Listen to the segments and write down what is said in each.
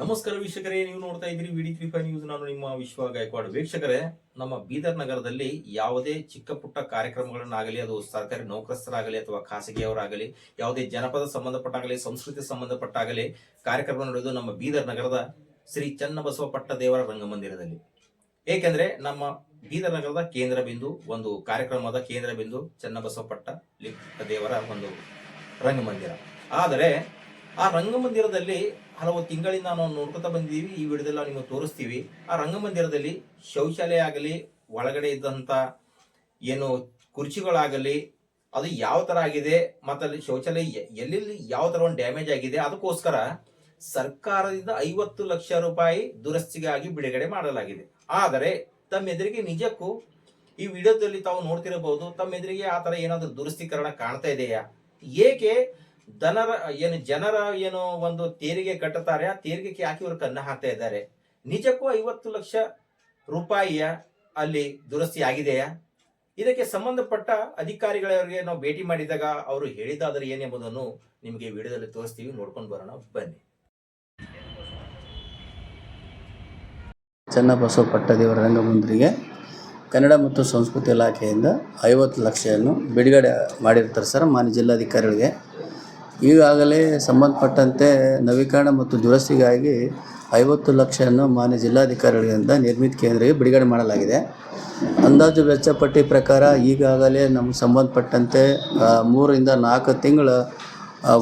ನಮಸ್ಕಾರ ವೀಕ್ಷಕರೇ, ನೀವು ನೋಡ್ತಾ ಇದ್ದೀರಿ ವಿಡಿ ತ್ರೀ ಫೈವ್ ನ್ಯೂಸ್ ನಾನು ನಿಮ್ಮ ವಿಶ್ವ ಗಾಯಕ್ವಾಡ್. ವೀಕ್ಷಕರೇ, ನಮ್ಮ ಬೀದರ್ ನಗರದಲ್ಲಿ ಯಾವುದೇ ಚಿಕ್ಕ ಪುಟ್ಟ ಕಾರ್ಯಕ್ರಮಗಳನ್ನಾಗಲಿ, ಅದು ಸರ್ಕಾರಿ ನೌಕರಸ್ಥರಾಗಲಿ ಅಥವಾ ಖಾಸಗಿಯವರಾಗಲಿ, ಯಾವುದೇ ಜನಪದ ಸಂಬಂಧಪಟ್ಟಾಗಲಿ, ಸಂಸ್ಕೃತಿ ಸಂಬಂಧಪಟ್ಟಾಗಲಿ ಕಾರ್ಯಕ್ರಮ ನಡೆಯೋದು ನಮ್ಮ ಬೀದರ್ ನಗರದ ಶ್ರೀ ಚನ್ನಬಸವ ಪಟ್ಟ ದೇವರ ರಂಗಮಂದಿರದಲ್ಲಿ. ಏಕೆಂದ್ರೆ ನಮ್ಮ ಬೀದರ್ ನಗರದ ಕೇಂದ್ರ ಬಿಂದು, ಒಂದು ಕಾರ್ಯಕ್ರಮದ ಕೇಂದ್ರ ಬಿಂದು ಚನ್ನಬಸವ ಪಟ್ಟ ದೇವರ ಒಂದು ರಂಗಮಂದಿರ. ಆದರೆ ಆ ರಂಗಮಂದಿರದಲ್ಲಿ ಹಲವು ತಿಂಗಳಿಂದ ನಾವು ನೋಡ್ಕೊತಾ ಬಂದಿದ್ದೀವಿ, ಈ ವಿಡಿಯೋದಲ್ಲಿ ನಿಮಗೆ ತೋರಿಸ್ತೀವಿ. ಆ ರಂಗಮಂದಿರದಲ್ಲಿ ಶೌಚಾಲಯ ಆಗಲಿ ಒಳಗಡೆ ಇದ್ದಂತ ಏನು ಕುರ್ಚಿಗಳಾಗಲಿ, ಅದು ಯಾವ ಥರ ಆಗಿದೆ, ಮತ್ತೆ ಅಲ್ಲಿ ಶೌಚಾಲಯ ಎಲ್ಲೆಲ್ಲಿ ಯಾವ ಥರ ಒಂದು ಡ್ಯಾಮೇಜ್ ಆಗಿದೆ, ಅದಕ್ಕೋಸ್ಕರ ಸರ್ಕಾರದಿಂದ ಐವತ್ತು ಲಕ್ಷ ರೂಪಾಯಿ ದುರಸ್ತಿಗಾಗಿ ಬಿಡುಗಡೆ ಮಾಡಲಾಗಿದೆ. ಆದರೆ ತಮ್ಮ ಎದುರಿಗೆ ನಿಜಕ್ಕೂ ಈ ವಿಡಿಯೋದಲ್ಲಿ ತಾವು ನೋಡ್ತಿರಬಹುದು, ತಮ್ಮ ಎದುರಿಗೆ ಆ ಥರ ಏನಾದರೂ ದುರಸ್ತೀಕರಣ ಕಾಣ್ತಾ ಇದೆಯಾ? ಏಕೆ ದನರ ಏನು ಜನರ ಏನು ಒಂದು ತೆರಿಗೆ ಕಟ್ಟುತ್ತಾರೆ, ಆ ತೆರಿಗೆಗೆ ಹಾಕಿ ಇವರು ಕನ್ನ ಹಾಕ್ತಾ ಇದ್ದಾರೆ? ನಿಜಕ್ಕೂ ಐವತ್ತು ಲಕ್ಷ ರೂಪಾಯಿಯ ಅಲ್ಲಿ ದುರಸ್ತಿ ಆಗಿದೆಯಾ? ಇದಕ್ಕೆ ಸಂಬಂಧಪಟ್ಟ ಅಧಿಕಾರಿಗಳವರಿಗೆ ನಾವು ಭೇಟಿ ಮಾಡಿದಾಗ ಅವರು ಹೇಳಿದಾದ್ರೆ ಏನೆಂಬುದನ್ನು ನಿಮಗೆ ವಿಡಿಯೋದಲ್ಲಿ ತೋರಿಸ್ತೀವಿ, ನೋಡ್ಕೊಂಡು ಬರೋಣ, ಬನ್ನಿ. ಚನ್ನಬಸವ ಪಟ್ಟದೇವರ ರಂಗಮಂದಿರಿಗೆ ಕನ್ನಡ ಮತ್ತು ಸಂಸ್ಕೃತಿ ಇಲಾಖೆಯಿಂದ ಐವತ್ತು ಲಕ್ಷವನ್ನು ಬಿಡುಗಡೆ ಮಾಡಿರ್ತಾರೆ ಸರ್, ಮಾನ್ಯ ಜಿಲ್ಲಾಧಿಕಾರಿಗಳಿಗೆ. ಈಗಾಗಲೇ ಸಂಬಂಧಪಟ್ಟಂತೆ ನವೀಕರಣ ಮತ್ತು ದುರಸ್ತಿಗಾಗಿ ಐವತ್ತು ಲಕ್ಷವನ್ನು ಮಾನ್ಯ ಜಿಲ್ಲಾಧಿಕಾರಿಗಳಿಂದ ನಿರ್ಮಿತ ಕೇಂದ್ರಕ್ಕೆ ಬಿಡುಗಡೆ ಮಾಡಲಾಗಿದೆ. ಅಂದಾಜು ವೆಚ್ಚ ಪಟ್ಟಿ ಪ್ರಕಾರ ಈಗಾಗಲೇ ನಮಗೆ ಸಂಬಂಧಪಟ್ಟಂತೆ ಮೂರರಿಂದ ನಾಲ್ಕು ತಿಂಗಳ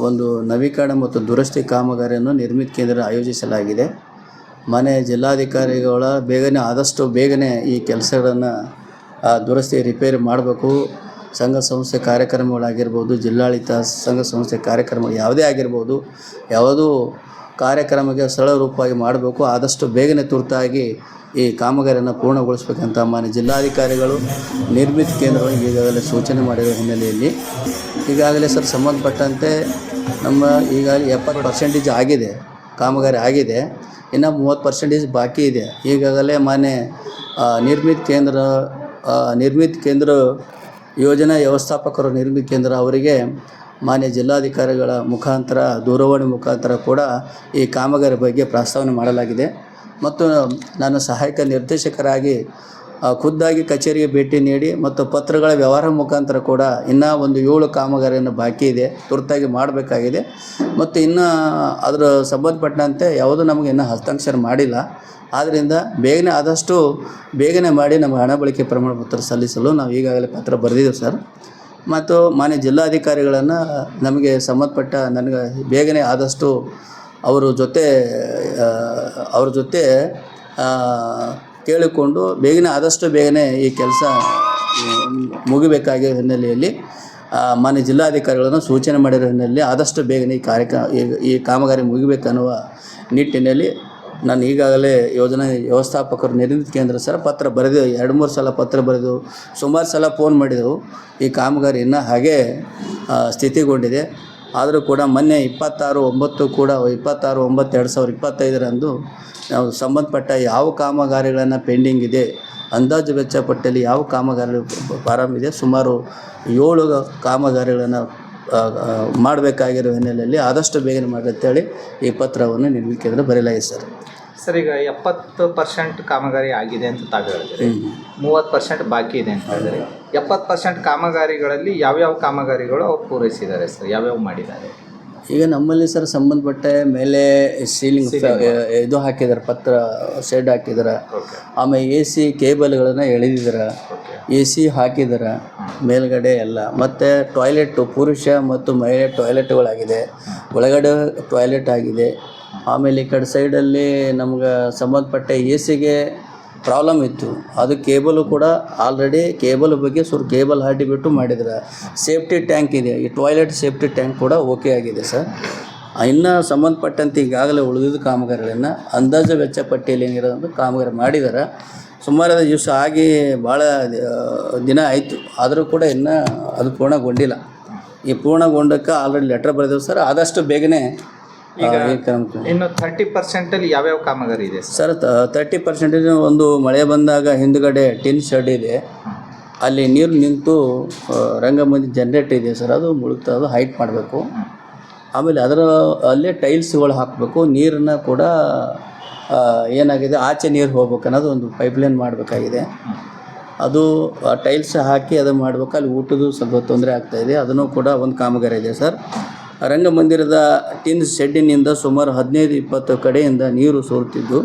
ಒಂದು ನವೀಕರಣ ಮತ್ತು ದುರಸ್ತಿ ಕಾಮಗಾರಿಯನ್ನು ನಿರ್ಮಿತ ಕೇಂದ್ರ ಆಯೋಜಿಸಲಾಗಿದೆ. ಮನೆ ಜಿಲ್ಲಾಧಿಕಾರಿಗಳ ಬೇಗನೆ, ಆದಷ್ಟು ಬೇಗನೆ ಈ ಕೆಲಸಗಳನ್ನು ದುರಸ್ತಿ, ರಿಪೇರಿ ಮಾಡಬೇಕು. ಸಂಘ ಸಂಸ್ಥೆ ಕಾರ್ಯಕ್ರಮಗಳಾಗಿರ್ಬೋದು, ಜಿಲ್ಲಾಡಳಿತ ಸಂಘ ಸಂಸ್ಥೆ ಕಾರ್ಯಕ್ರಮ ಯಾವುದೇ ಆಗಿರ್ಬೋದು, ಯಾವುದೂ ಕಾರ್ಯಕ್ರಮಕ್ಕೆ ಸರಳ ರೂಪವಾಗಿ ಮಾಡಬೇಕು, ಆದಷ್ಟು ಬೇಗನೆ ತುರ್ತಾಗಿ ಈ ಕಾಮಗಾರಿಯನ್ನು ಪೂರ್ಣಗೊಳಿಸಬೇಕಂತ ಮಾನ್ಯ ಜಿಲ್ಲಾಧಿಕಾರಿಗಳು ನಿರ್ಮಿತ ಕೇಂದ್ರಗಳಿಗೆ ಈಗಾಗಲೇ ಸೂಚನೆ ಮಾಡಿರೋ ಹಿನ್ನೆಲೆಯಲ್ಲಿ. ಈಗಾಗಲೇ ಸರ್ ಸಂಬಂಧಪಟ್ಟಂತೆ ನಮ್ಮ ಈಗಾಗಲೇ ಎಪ್ಪತ್ತು ಪರ್ಸೆಂಟೇಜ್ ಆಗಿದೆ, ಕಾಮಗಾರಿ ಆಗಿದೆ. ಇನ್ನು ಮೂವತ್ತು ಪರ್ಸೆಂಟೇಜ್ ಬಾಕಿ ಇದೆ. ಈಗಾಗಲೇ ಮಾನ್ಯ ನಿರ್ಮಿತ ಕೇಂದ್ರ ನಿರ್ಮಿತ ಕೇಂದ್ರ ಯೋಜನಾ ವ್ಯವಸ್ಥಾಪಕರು ನಿರ್ಮಿತ ಕೇಂದ್ರ ಅವರಿಗೆ ಮಾನ್ಯ ಜಿಲ್ಲಾಧಿಕಾರಿಗಳ ಮುಖಾಂತರ, ದೂರವಾಣಿ ಮುಖಾಂತರ ಕೂಡ ಈ ಕಾಮಗಾರಿ ಬಗ್ಗೆ ಪ್ರಸ್ತಾವನೆ ಮಾಡಲಾಗಿದೆ. ಮತ್ತು ನಾನು ಸಹಾಯಕ ನಿರ್ದೇಶಕರಾಗಿ ಖುದ್ದಾಗಿ ಕಚೇರಿಗೆ ಭೇಟಿ ನೀಡಿ ಮತ್ತು ಪತ್ರಗಳ ವ್ಯವಹಾರ ಮುಖಾಂತರ ಕೂಡ ಇನ್ನೂ ಒಂದು ಏಳು ಕಾಮಗಾರಿಯನ್ನು ಬಾಕಿ ಇದೆ, ತುರ್ತಾಗಿ ಮಾಡಬೇಕಾಗಿದೆ. ಮತ್ತು ಇನ್ನೂ ಅದರ ಸಂಬಂಧಪಟ್ಟಂತೆ ಯಾವುದೂ ನಮಗೆ ಇನ್ನೂ ಹಸ್ತಾಕ್ಷರ ಮಾಡಿಲ್ಲ. ಆದ್ದರಿಂದ ಬೇಗನೆ ಆದಷ್ಟು ಬೇಗನೆ ಮಾಡಿ ನಮಗೆ ಹಣ ಬಳಕೆ ಪ್ರಮಾಣ ಪತ್ರ ಸಲ್ಲಿಸಲು ನಾವು ಈಗಾಗಲೇ ಪತ್ರ ಬರೆದಿದ್ದೇವೆ ಸರ್. ಮತ್ತು ಮಾನ್ಯ ಜಿಲ್ಲಾಧಿಕಾರಿಗಳನ್ನು ನಮಗೆ ಸಂಬಂಧಪಟ್ಟ ನನಗೆ ಬೇಗನೆ ಆದಷ್ಟು ಅವರ ಜೊತೆ ಅವ್ರ ಜೊತೆ ಕೇಳಿಕೊಂಡು ಬೇಗನೆ ಆದಷ್ಟು ಬೇಗನೆ ಈ ಕೆಲಸ ಮುಗಿಬೇಕಾಗಿರೋ ಹಿನ್ನೆಲೆಯಲ್ಲಿ ಮಾನ್ಯ ಜಿಲ್ಲಾಧಿಕಾರಿಗಳನ್ನು ಸೂಚನೆ ಮಾಡಿರೋ ಹಿನ್ನೆಲೆಯಲ್ಲಿ ಆದಷ್ಟು ಬೇಗನೆ ಈ ಕಾರ್ಯಕ್ರಮ, ಈ- ಕಾಮಗಾರಿ ಮುಗಿಬೇಕನ್ನುವ ನಿಟ್ಟಿನಲ್ಲಿ ನಾನು ಈಗಾಗಲೇ ಯೋಜನಾ ವ್ಯವಸ್ಥಾಪಕರು ನಿರ್ಮಿತ ಕೇಂದ್ರ ಸರ್ ಪತ್ರ ಬರೆದು, ಎರಡು ಮೂರು ಸಲ ಪತ್ರ ಬರೆದು, ಸುಮಾರು ಸಲ ಫೋನ್ ಮಾಡಿದೆವು ಈ ಕಾಮಗಾರಿ ಇನ್ನೂ ಹಾಗೇ ಸ್ಥಿತಿಗೊಂಡಿದೆ. ಆದರೂ ಕೂಡ ಮೊನ್ನೆ ಇಪ್ಪತ್ತಾರು ಒಂಬತ್ತು ಕೂಡ ಇಪ್ಪತ್ತಾರು ಒಂಬತ್ತು ಎರಡು ಸಾವಿರದ ಇಪ್ಪತ್ತೈದರಂದು ನಾವು ಸಂಬಂಧಪಟ್ಟ ಯಾವ ಕಾಮಗಾರಿಗಳನ್ನು ಪೆಂಡಿಂಗ್ ಇದೆ, ಅಂದಾಜು ವೆಚ್ಚ ಪಟ್ಟಿಯಲ್ಲಿ ಯಾವ ಕಾಮಗಾರಿ ಪ್ರಾರಂಭ ಇದೆ, ಸುಮಾರು ಏಳು ಕಾಮಗಾರಿಗಳನ್ನು ಮಾಡಬೇಕಾಗಿರೋ ಹಿನ್ನೆಲೆಯಲ್ಲಿ ಆದಷ್ಟು ಬೇಗನೆ ಮಾಡಿ ಅಂತೇಳಿ ಈ ಪತ್ರವನ್ನು ನಿರ್ಮಿತ ಕೇಂದ್ರ ಬರೆಯಲಾಗಿದೆ ಸರ್. ಸರ್ ಈಗ ಎಪ್ಪತ್ತು ಪರ್ಸೆಂಟ್ ಕಾಮಗಾರಿ ಆಗಿದೆ ಅಂತ ತಾವು ಹೇಳಿದ್ರಿ. ಮೂವತ್ತು ಪರ್ಸೆಂಟ್ ಬಾಕಿ ಇದೆ ಅಂತ ಹೇಳಿದ್ರಿ. ಎಪ್ಪತ್ತು ಪರ್ಸೆಂಟ್ ಕಾಮಗಾರಿಗಳಲ್ಲಿ ಯಾವ್ಯಾವ ಕಾಮಗಾರಿಗಳು ಅವ್ರು ಪೂರೈಸಿದ್ದಾರೆ ಸರ್? ಯಾವ್ಯಾವ ಮಾಡಿದ್ದಾರೆ? ಈಗ ನಮ್ಮಲ್ಲಿ ಸರ್ ಸಂಬಂಧಪಟ್ಟ ಮೇಲೆ ಸೀಲಿಂಗ್ ಇದು ಹಾಕಿದಾರೆ ಪತ್ರ ಶೆಡ್ ಹಾಕಿದ್ದಾರೆ ಆಮೇಲೆ ಎ ಸಿ ಕೇಬಲ್ಗಳನ್ನು ಎಳೆದಿದ್ದಾರೆ ಎ ಸಿ ಹಾಕಿದ್ದಾರೆ ಮೇಲ್ಗಡೆ ಎಲ್ಲ. ಮತ್ತು ಟಾಯ್ಲೆಟು ಪುರುಷ ಮತ್ತು ಮಹಿಳೆ ಟಾಯ್ಲೆಟ್ಗಳಾಗಿದೆ ಒಳಗಡೆ ಟಾಯ್ಲೆಟ್ ಆಗಿದೆ. ಆಮೇಲೆ ಈ ಕಡೆ ಸೈಡಲ್ಲಿ ನಮ್ಗೆ ಸಂಬಂಧಪಟ್ಟ ಎ ಸಿಗೆ ಪ್ರಾಬ್ಲಮ್ ಇತ್ತು. ಅದು ಕೇಬಲು ಕೂಡ ಆಲ್ರೆಡಿ ಕೇಬಲ್ ಬಗ್ಗೆ ಸ್ವಲ್ಪ ಕೇಬಲ್ ಹಾಡಿಬಿಟ್ಟು ಮಾಡಿದ್ರೆ. ಸೇಫ್ಟಿ ಟ್ಯಾಂಕ್ ಇದೆ. ಈ ಟಾಯ್ಲೆಟ್ ಸೇಫ್ಟಿ ಟ್ಯಾಂಕ್ ಕೂಡ ಓಕೆ ಆಗಿದೆ ಸರ್ ಇನ್ನು ಸಂಬಂಧಪಟ್ಟಂತೆ ಈಗಾಗಲೇ ಉಳಿದಿದ್ದ ಕಾಮಗಾರಿಗಳನ್ನು ಅಂದಾಜು ವೆಚ್ಚ ಪಟ್ಟಿಯಲ್ಲಿ ಏನಿರೋದು ಕಾಮಗಾರಿ ಮಾಡಿದ್ದಾರೆ ಸುಮಾರು ದಿವಸ ಆಗಿ ಭಾಳ ದಿನ ಆಯಿತು. ಆದರೂ ಕೂಡ ಇನ್ನೂ ಅದು ಪೂರ್ಣಗೊಂಡಿಲ್ಲ. ಈ ಪೂರ್ಣಗೊಂಡಕ್ಕೆ ಆಲ್ರೆಡಿ ಲೆಟ್ರ್ ಬರೆದೇವು ಸರ್ ಆದಷ್ಟು ಬೇಗನೆ ಇನ್ನು ಥರ್ಟಿ ಪರ್ಸೆಂಟಲ್ಲಿ ಯಾವ್ಯಾವ ಕಾಮಗಾರಿ ಇದೆ? ಸರ್ ತರ್ಟಿ ಪರ್ಸೆಂಟೇಜ್ ಒಂದು ಮಳೆ ಬಂದಾಗ ಹಿಂದ್ಗಡೆ ಟಿನ್ ಶೆಡ್ ಇದೆ. ಅಲ್ಲಿ ನೀರು ನಿಂತು ರಂಗಮಂದಿ ಜನ್ರೇಟ್ ಇದೆ ಸರ್. ಅದು ಮುಳುಗ್ತಾ ಅದು ಹೈಟ್ ಮಾಡಬೇಕು. ಆಮೇಲೆ ಅದರ ಅಲ್ಲೇ ಟೈಲ್ಸ್ಗಳು ಹಾಕಬೇಕು. ನೀರನ್ನು ಕೂಡ ಏನಾಗಿದೆ ಆಚೆ ನೀರು ಹೋಗ್ಬೇಕು ಅನ್ನೋದು ಒಂದು ಪೈಪ್ಲೈನ್ ಮಾಡಬೇಕಾಗಿದೆ. ಅದು ಟೈಲ್ಸ್ ಹಾಕಿ ಅದು ಮಾಡಬೇಕು. ಅಲ್ಲಿ ಊಟದ್ದು ಸ್ವಲ್ಪ ತೊಂದರೆ ಆಗ್ತಾಯಿದೆ ಅದನ್ನು ಕೂಡ ಒಂದು ಕಾಮಗಾರಿ ಇದೆ ಸರ್. ರಂಗಮಂದಿರದ ಟಿನ್ ಶೆಡ್ಡಿನಿಂದ ಸುಮಾರು ಹದಿನೈದು, ಇಪ್ಪತ್ತು ಕಡೆಯಿಂದ ನೀರು ಸೋರುತ್ತಿದ್ದು,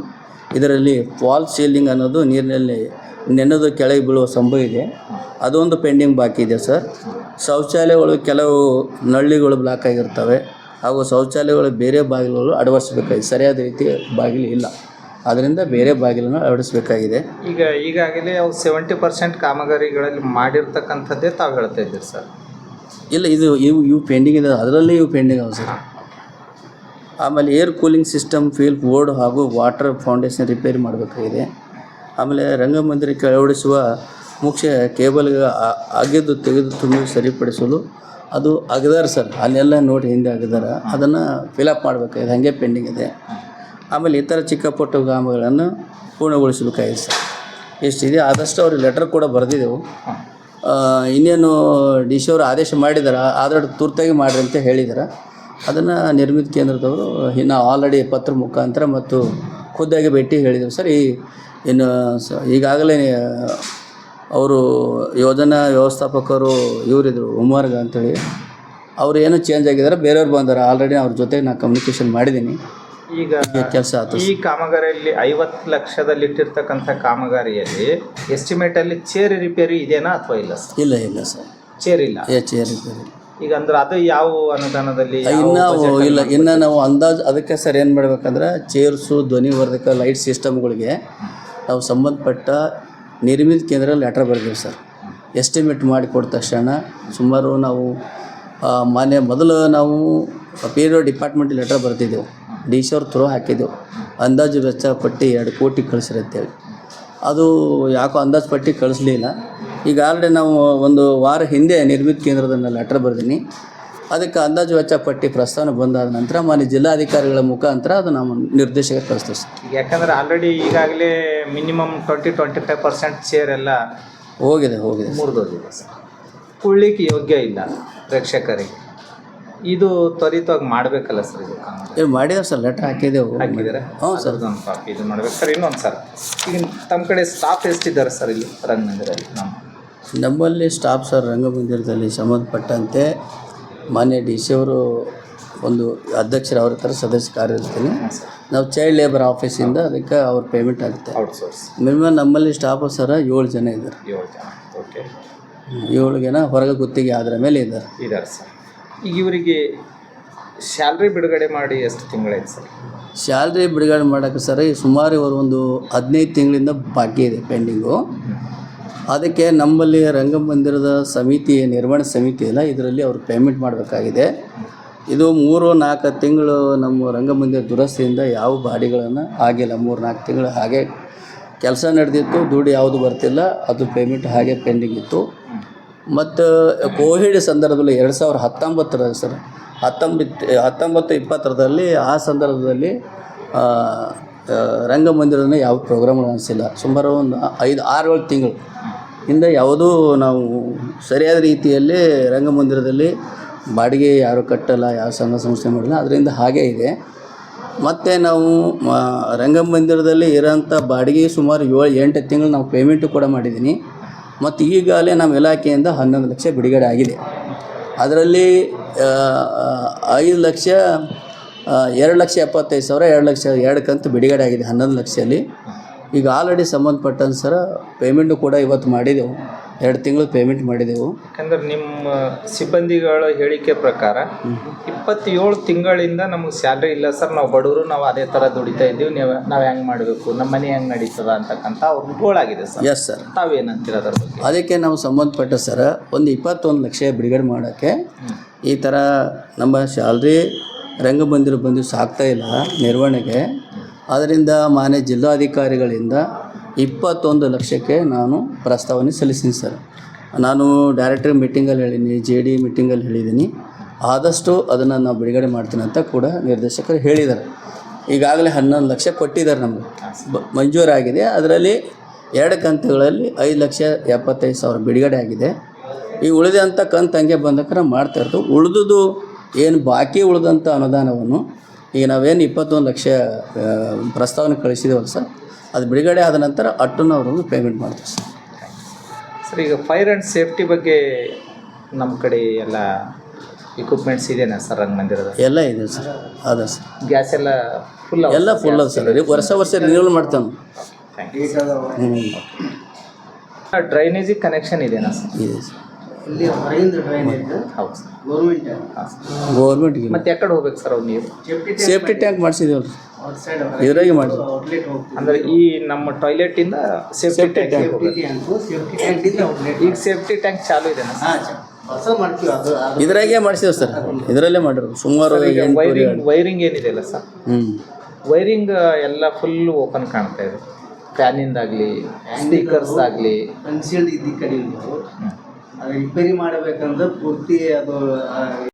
ಇದರಲ್ಲಿ ಫಾಲ್ ಸೀಲಿಂಗ್ ಅನ್ನೋದು ನೀರಿನಲ್ಲಿ ನೆನೆದು ಕೆಳಗೆ ಬೀಳುವ ಸಂಭವ ಇದೆ. ಅದೊಂದು ಪೆಂಡಿಂಗ್ ಬಾಕಿ ಇದೆ, ಸರ್. ಶೌಚಾಲಯಗಳು ಕೆಲವು ನಳ್ಳಿಗಳು ಬ್ಲಾಕ್ ಆಗಿರ್ತವೆ. ಹಾಗೂ ಶೌಚಾಲಯಗಳು ಬೇರೆ ಬಾಗಿಲುಗಳು ಅಳವಡಿಸಬೇಕಾಗಿದೆ ಸರಿಯಾದ ರೀತಿ ಬಾಗಿಲು ಇಲ್ಲ. ಅದರಿಂದ ಬೇರೆ ಬಾಗಿಲನ್ನು ಅಳವಡಿಸಬೇಕಾಗಿದೆ ಈಗ ಈಗಾಗಲೇ ಅವು ಸೆವೆಂಟಿ ಪರ್ಸೆಂಟ್ ಕಾಮಗಾರಿಗಳಲ್ಲಿ ಮಾಡಿರ್ತಕ್ಕಂಥದ್ದೇ ತಾವು ಹೇಳ್ತಾ ಇದ್ದೀರಿ, ಸರ್. ಇಲ್ಲ, ಇದು ಇವು ಇವು ಪೆಂಡಿಂಗ್ ಇದೆ. ಅದರಲ್ಲೇ ಇವು ಪೆಂಡಿಂಗ್ ಅವ ಸರ್. ಆಮೇಲೆ ಏರ್ ಕೂಲಿಂಗ್ ಸಿಸ್ಟಮ್ ಫೀಲ್ ಬೋರ್ಡ್ ಹಾಗೂ ವಾಟರ್ ಫೌಂಡೇಶನ್ ರಿಪೇರಿ ಮಾಡಬೇಕಾಗಿದೆ. ಆಮೇಲೆ ರಂಗಮಂದಿರಕ್ಕೆ ಅಳವಡಿಸುವ ಮುಖ್ಯ ಕೇಬಲ್ಗೆ ಆ- ಅಗೆದು ತೆಗೆದು ತುಂಬಿ ಸರಿಪಡಿಸಲು ಅದು ಅಗದಾರ ಸರ್. ಅಲ್ಲೆಲ್ಲ ನೋಡಿ ಹಿಂದೆ ಅಗದಾರ. ಅದನ್ನು ಫಿಲಪ್ ಮಾಡಬೇಕಾಗಿದೆ. ಹಾಗೆ ಪೆಂಡಿಂಗ್ ಇದೆ. ಆಮೇಲೆ ಇತರ ಚಿಕ್ಕ ಪುಟ್ಟ ಗ್ರಾಮಗಳನ್ನು ಪೂರ್ಣಗೊಳಿಸಬೇಕಾಗಿದೆ ಸರ್. ಎಷ್ಟಿದೆ? ಆದಷ್ಟು ಅವ್ರಿಗೆ ಲೆಟರ್ ಕೂಡ ಬರೆದಿದ್ದೆವು ಇನ್ನೇನು ಡಿ ಸಿ ಅವರು ಆದೇಶ ಮಾಡಿದಾರೆ, ಆದರೆ ತುರ್ತಾಗಿ ಮಾಡಿರಿ ಅಂತ ಹೇಳಿದ್ದಾರೆ ಅದನ್ನು ನಿರ್ಮಿತ ಕೇಂದ್ರದವರು ಇನ್ನು ಆಲ್ರೆಡಿ ಪತ್ರ ಮುಖಾಂತರ ಮತ್ತು ಖುದ್ದಾಗಿ ಭೇಟಿ ಹೇಳಿದರು ಸರ್, ಈ ಇನ್ನು ಸ, ಈಗಾಗಲೇ, ಅವರು ಯೋಜನಾ ವ್ಯವಸ್ಥಾಪಕರು ಇವರಿದ್ರು, ಉಮರ್ಗ ಅಂತೇಳಿ. ಅವ್ರು ಏನೋ ಚೇಂಜ್ ಆಗಿದ್ದಾರೆ ಬೇರೆಯವ್ರು ಬಂದಾರೆ. ಆಲ್ರೆಡಿ ಅವ್ರ ಜೊತೆಗೆ ನಾನು ಕಮ್ಯುನಿಕೇಷನ್ ಮಾಡಿದ್ದೀನಿ ಈಗ ಕೆಲಸ ಆಯ್ತು ಈ ಕಾಮಗಾರಿಯಲ್ಲಿ ಐವತ್ತು ಲಕ್ಷದಲ್ಲಿ ಇಟ್ಟಿರ್ತಕ್ಕಂಥ ಕಾಮಗಾರಿಯಲ್ಲಿ ಎಸ್ಟಿಮೇಟ್ ಅಲ್ಲಿ ಚೇರ್ ರಿಪೇರಿ ಇದೆನಾ ಅಥವಾ ಇಲ್ಲ ಸರ್? ಇಲ್ಲ ಇಲ್ಲ ಸರ್. ಚೇರ್ ಇಲ್ಲ. ಏ ಚೇರ್ ರಿಪೇರಿ ಈಗ ಅಂದ್ರೆ ಅದು ಯಾವ ಅನುದಾನದಲ್ಲಿ ಇನ್ನು ಇಲ್ಲ ಇನ್ನು ನಾವು ಅಂದಾಜು ಅದಕ್ಕೆ ಸರ್ ಏನು ಮಾಡ್ಬೇಕಂದ್ರೆ ಚೇರ್ಸು ಧ್ವನಿವರ್ಧಕ ಲೈಟ್ ಸಿಸ್ಟಮ್ಗಳಿಗೆ ನಾವು ಸಂಬಂಧಪಟ್ಟ ನಿರ್ಮಿತ ಕೇಂದ್ರದಲ್ಲಿ ಲೆಟ್ರ್ ಬರ್ದೇವೆ ಸರ್. ಎಸ್ಟಿಮೇಟ್ ಮಾಡಿ ಕೊಟ್ಟ ತಕ್ಷಣ ಸುಮಾರು ನಾವು ಮಾನ್ಯ ಮೊದಲು ನಾವು ಪಿ ಡಿಪಾರ್ಟ್ಮೆಂಟ್ ಲೆಟ್ರ್ ಬರ್ತಿದ್ದೆವು. ಡಿ ಸಿ ಅವ್ರ ಥ್ರೂ ಹಾಕಿದ್ದೆವು ಅಂದಾಜು ವೆಚ್ಚ ಪಟ್ಟಿ ಎರಡು ಕೋಟಿ ಕಳಿಸ್ರಿ ಅಂತೇಳಿ. ಅದು ಯಾಕೋ ಅಂದಾಜು ಪಟ್ಟಿ ಕಳಿಸ್ಲಿಲ್ಲ. ಈಗ ಆಲ್ರೆಡಿ ನಾವು ಒಂದು ವಾರ ಹಿಂದೆ ನಿರ್ಮಿತ ಕೇಂದ್ರದ ಲೆಟ್ರ್ ಬರೆದೀನಿ. ಅದಕ್ಕೆ ಅಂದಾಜು ವೆಚ್ಚ ಪಟ್ಟಿ ಪ್ರಸ್ತಾವನೆ ಬಂದಾದ ನಂತರ ಮಾನ್ಯ ಜಿಲ್ಲಾಧಿಕಾರಿಗಳ ಮುಖಾಂತರ ಅದು ನಮ್ಮ ನಿರ್ದೇಶಕ ಕಳಿಸ್ತೀವಿ ಸರ್ ಯಾಕಂದ್ರೆ ಆಲ್ರೆಡಿ ಈಗಾಗಲೇ minimum twenty twenty five percent share ಎಲ್ಲ ಹೋಗಿದೆ ಹೋಗಿದೆ. ಮುರಿದೋಗಿದೆ. ಸರ್ ಕುಳ್ಳಿಕ್ಕೆ ಯೋಗ್ಯ ಇಲ್ಲ ಪ್ರೇಕ್ಷಕರಿಗೆ. ಇದು ತ್ವರಿತವಾಗಿ ಮಾಡಬೇಕಲ್ಲ ಸರ್ ಇದು ಮಾಡಿದ್ರೆ ಏನು ಸರ್ ಲೆಟ್ರ್ ಹಾಕಿದೆವು ಹಾಕಿದ್ದಾರೆ? ಹ್ಞೂ ಸರ್ ಒಂದು ಕಾಪಿ ಇದು ಮಾಡ್ಬೇಕು. ಸರ್ ಇನ್ನೊಂದು ಸರ್ ಈಗ ತಮ್ಮ ಕಡೆ ಸ್ಟಾಫ್ ಎಷ್ಟಿದ್ದಾರೆ ಸರ್ ಇಲ್ಲಿ ರಂಗಮಂದಿರಲ್ಲಿ ನಮ್ಮ ನಮ್ಮಲ್ಲಿ ಸ್ಟಾಫ್ ಸರ್ ರಂಗಮಂದಿರದಲ್ಲಿ ಸಂಬಂಧಪಟ್ಟಂತೆ ಮಾನ್ಯ ಡಿ ಸಿ ಅವರು ಒಂದು ಅಧ್ಯಕ್ಷರು ಅವ್ರ ಥರ ಸದಸ್ಯ ಕಾರ್ಯದರ್ಶಿನಿ. ಇರ್ತೀನಿ ನಾವು ಚೈಲ್ಡ್ ಲೇಬರ್ ಆಫೀಸಿಂದ ಅದಕ್ಕೆ ಅವ್ರ ಪೇಮೆಂಟ್ ಆಗುತ್ತೆ. ಔಟ್ಸೋರ್ಸ್ ಮಿನಿಮಮ್ ನಮ್ಮಲ್ಲಿ ಸ್ಟಾಫ್ ಸರ ಏಳು ಜನ ಇದ್ದಾರೆ. ಏಳು ಜನ. ಓಕೆ ಏಳು ಜನ ಹೊರಗೆ ಗುತ್ತಿಗೆ ಆದ್ರ ಮೇಲೆ ಇದ್ದಾರೆ. ಇದ್ದಾರೆ ಸರ್ ಈಗ ಇವರಿಗೆ ಸ್ಯಾಲ್ರಿ ಬಿಡುಗಡೆ ಮಾಡಿ ಎಷ್ಟು ತಿಂಗಳಾಯ್ತು ಸರ್? ಸ್ಯಾಲ್ರಿ ಬಿಡುಗಡೆ ಮಾಡೋಕ್ಕೆ ಸರ್ ಸುಮಾರು ಇವರು ಒಂದು ಹದಿನೈದು ತಿಂಗಳಿಂದ ಬಾಕಿ ಇದೆ ಪೆಂಡಿಂಗು. ಅದಕ್ಕೆ ನಮ್ಮಲ್ಲಿ ರಂಗಮಂದಿರದ ಸಮಿತಿ, ನಿರ್ವಹಣೆ ಸಮಿತಿ ಇಲ್ಲ ಇದರಲ್ಲಿ ಅವರು ಪೇಮೆಂಟ್ ಮಾಡಬೇಕಾಗಿದೆ. ಇದು ಮೂರು ನಾಲ್ಕು ತಿಂಗಳು ನಮ್ಮ ರಂಗಮಂದಿರ ದುರಸ್ತಿಯಿಂದ ಯಾವ ಬಾಡಿಗಳನ್ನು ಆಗಿಲ್ಲ ಮೂರು ನಾಲ್ಕು ತಿಂಗಳು ಹಾಗೆ ಕೆಲಸ ನಡೆದಿತ್ತು, ದುಡ್ಡು ಯಾವುದು ಬರ್ತಿಲ್ಲ, ಅದು ಪೇಮೆಂಟ್ ಹಾಗೆ ಪೆಂಡಿಂಗ್ ಇತ್ತು. ಮತ್ತು ಕೋವಿಡ್ ಸಂದರ್ಭದಲ್ಲಿ ಎರಡು ಸಾವಿರ ಹತ್ತೊಂಬತ್ತರಲ್ಲಿ ಸರ್, ಹತ್ತೊಂಬತ್ತು ಹತ್ತೊಂಬತ್ತು ಇಪ್ಪತ್ತರದಲ್ಲಿ ಆ ಸಂದರ್ಭದಲ್ಲಿ ರಂಗಮಂದಿರದಲ್ಲಿ ಯಾವ ಪ್ರೋಗ್ರಾಮ್ಗಳು ಅನಿಸಿಲ್ಲ. ಸುಮಾರು ಒಂದು ಐದು ಆರು ಏಳು ತಿಂಗಳು. ಇಂದ ಯಾವುದೂ ನಾವು ಸರಿಯಾದ ರೀತಿಯಲ್ಲಿ ರಂಗಮಂದಿರದಲ್ಲಿ ಬಾಡಿಗೆ ಯಾರು ಕಟ್ಟಲ್ಲ, ಯಾವ ಸಂಘ ಸಂಸ್ಥೆ ಮಾಡಿಲ್ಲ, ಅದರಿಂದ ಹಾಗೇ ಇದೆ. ಮತ್ತು ನಾವು ರಂಗಮಂದಿರದಲ್ಲಿ ಇರೋಂಥ ಬಾಡಿಗೆ ಸುಮಾರು ಏಳು, ಎಂಟು ತಿಂಗಳು ನಾವು ಪೇಮೆಂಟು ಕೂಡ ಮಾಡಿದ್ದೀನಿ. ಮತ್ತು ಈಗಾಗಲೇ ನಮ್ಮ ಇಲಾಖೆಯಿಂದ ಹನ್ನೊಂದು ಲಕ್ಷ ಬಿಡುಗಡೆ ಆಗಿದೆ. ಅದರಲ್ಲಿ ಐದು ಲಕ್ಷ ಎರಡು ಲಕ್ಷ ಎಪ್ಪತ್ತೈದು ಸಾವಿರ, ಎರಡು ಲಕ್ಷ ಎರಡು ಕಂತು ಬಿಡುಗಡೆ ಆಗಿದೆ ಹನ್ನೊಂದು ಲಕ್ಷದಲ್ಲಿ. ಈಗ ಆಲ್ರೆಡಿ ಸಂಬಂಧಪಟ್ಟಂತ ಸರ ಪೇಮೆಂಟು ಕೂಡ ಇವತ್ತು ಮಾಡಿದೆವು. ಎರಡು ತಿಂಗಳು ಪೇಮೆಂಟ್ ಮಾಡಿದೆವು. ಯಾಕಂದ್ರೆ ನಿಮ್ಮ ಸಿಬ್ಬಂದಿಗಳ ಹೇಳಿಕೆ ಪ್ರಕಾರ ಇಪ್ಪತ್ತೇಳು ತಿಂಗಳಿಂದ ನಮಗೆ ಸ್ಯಾಲ್ರಿ ಇಲ್ಲ. ಸರ್ ನಾವು ಬಡವರು ನಾವು ಅದೇ ಥರ ದುಡಿತಾ ಇದ್ದೀವಿ. ನೀವು ನಾವು ಹೆಂಗೆ ಮಾಡಬೇಕು? ನಮ್ಮ ಮನೆ ಹೆಂಗೆ ನಡೀತದ ಅಂತಕ್ಕಂಥ ಅವ್ರ ಗೋಳಾಗಿದೆ ಸರ್ ಎಸ್ ಸರ್ ತಾವೇನಂತೀರ ಅದ್ರ ಬಗ್ಗೆ? ಅದಕ್ಕೆ ನಾವು ಸಂಬಂಧಪಟ್ಟ ಸರ್ ಒಂದು ಇಪ್ಪತ್ತೊಂದು ಲಕ್ಷ ಬಿಡುಗಡೆ ಮಾಡೋಕ್ಕೆ ಈ ಥರ ನಮ್ಮ ಸ್ಯಾಲ್ರಿ ರಂಗಬಂದಿರು ಬಂದು ಸಾಕ್ತಾ ಇಲ್ಲ ನಿರ್ವಹಣೆಗೆ. ಅದರಿಂದ ಮಾನ್ಯ ಜಿಲ್ಲಾಧಿಕಾರಿಗಳಿಂದ ಇಪ್ಪತ್ತೊಂದು ಲಕ್ಷಕ್ಕೆ ನಾನು ಪ್ರಸ್ತಾವನೆ ಸಲ್ಲಿಸ್ತೀನಿ ಸರ್. ನಾನು ಡೈರೆಕ್ಟರ್ ಮೀಟಿಂಗಲ್ಲಿ ಹೇಳಿದ್ದೀನಿ ಜೆ ಡಿ ಮೀಟಿಂಗಲ್ಲಿ ಹೇಳಿದ್ದೀನಿ. ಆದಷ್ಟು ಅದನ್ನು ನಾವು ಬಿಡುಗಡೆ ಮಾಡ್ತೀನಿ ಅಂತ ಕೂಡ ನಿರ್ದೇಶಕರು ಹೇಳಿದ್ದಾರೆ. ಈಗಾಗಲೇ ಹನ್ನೊಂದು ಲಕ್ಷ ಕೊಟ್ಟಿದ್ದಾರೆ ನಮಗೆ. ಮಂಜೂರಾಗಿದೆ ಅದರಲ್ಲಿ ಎರಡು ಕಂತುಗಳಲ್ಲಿ ಐದು ಲಕ್ಷ ಎಪ್ಪತ್ತೈದು ಸಾವಿರ ಬಿಡುಗಡೆ ಆಗಿದೆ. ಈ ಉಳಿದಂಥ ಕಂತು ಹಂಗೆ ಬಂದಕ್ರೆ ಮಾಡ್ತಾ ಇರ್ತೀವಿ ಉಳಿದುದು ಏನು ಬಾಕಿ ಉಳಿದಂಥ ಅನುದಾನವನ್ನು ಈಗ ನಾವೇನು ಇಪ್ಪತ್ತೊಂದು ಲಕ್ಷ ಪ್ರಸ್ತಾವನೆ ಕಳಿಸಿದೇವಲ್ಲ ಸರ್? ಅದು ಬಿಡುಗಡೆ ಆದ ನಂತರ ಅಟ್ಟನ್ನು ಅವರೊಂದು ಪೇಮೆಂಟ್ ಮಾಡ್ತೀವಿ ಸರ್. ಸರ್ ಈಗ ಫೈರ್ ಆ್ಯಂಡ್ ಸೇಫ್ಟಿ ಬಗ್ಗೆ ನಮ್ಮ ಕಡೆ ಎಲ್ಲ ಇಕ್ವಿಪ್ಮೆಂಟ್ಸ್ ಇದೆಯಾ ಸರ್ ರಂಗಮಂದಿರದ? ಎಲ್ಲ ಇದೆ ಸರ್. ಅದ ಸರ್. ಗ್ಯಾಸ್ ಎಲ್ಲ ಫುಲ್ ಎಲ್ಲ ಫುಲ್ ಅದ ಸರ್. ವರ್ಷ ವರ್ಷ ರಿನ್ಯೂವಲ್ ಮಾಡ್ತಾನೆ ಡ್ರೈನೇಜ್ ಡ್ರೈನೇಜಿಗೆ ಕನೆಕ್ಷನ್ ಇದೆಯಾ ಸರ್? ಇದೆ ಸರ್. ಇಲ್ಲಿ ಹೊರಗಿಂದ ಡ್ರೈನೇಜ್ ಹೌದು ಸರ್. ಗೌರ್ಮೆಂಟ್ ಹಾಂ ಸರ್. ಗೌರ್ಮೆಂಟ್ಗೆ ಮತ್ತೆ ಯಾಕಡೆ ಹೋಗ್ಬೇಕು ಸರ್ ಅವ್ರು ನೀರು ಸೇಫ್ಟಿ ಟ್ಯಾಂಕ್ ಮಾಡಿಸಿದೇವಲ್ಲ ಸೈಡ್ ಇದ್ರಾಗೆ ಮಾಡಿ ಅಂದ್ರೆ ಈ ನಮ್ಮ ಟಾಯ್ಲೆಟಿಂದ ಸೇಫ್ಟಿ ಟ್ಯಾಂಕ್ ಹೋಗ್ಬೇಕು ಟ್ಯಾಂಕು ಸೇಫ್ಟಿ ಟ್ಯಾಂಕ್ ಇಂದ ಈಗ ಸೇಫ್ಟಿ ಟ್ಯಾಂಕ್ ಚಾಲು ಇದೆ ಇದ್ರಾಗೆ ಮಾಡಿಸಿದೇವೆ ಸರ್. ಇದರಲ್ಲೇ ಮಾಡಿರೋದು. ಸುಮಾರು ಈಗ ವೈರಿಂಗ್ ವೈರಿಂಗ್ ಏನಿದೆ ಅಲ್ಲ ಸರ್? ಹ್ಞೂ ವೈರಿಂಗ್ ಎಲ್ಲ ಫುಲ್ ಓಪನ್ ಕಾಣ್ತಾ ಇದೆ. ಫ್ಯಾನಿಂದಾಗಲಿ ಇಂದ ಆಗ್ಲಿ. ಇದ್ದ ಕಡೆ ರಿಪೇರಿ ಮಾಡಬೇಕಂದ್ರೆ ಪೂರ್ತಿ ಅದು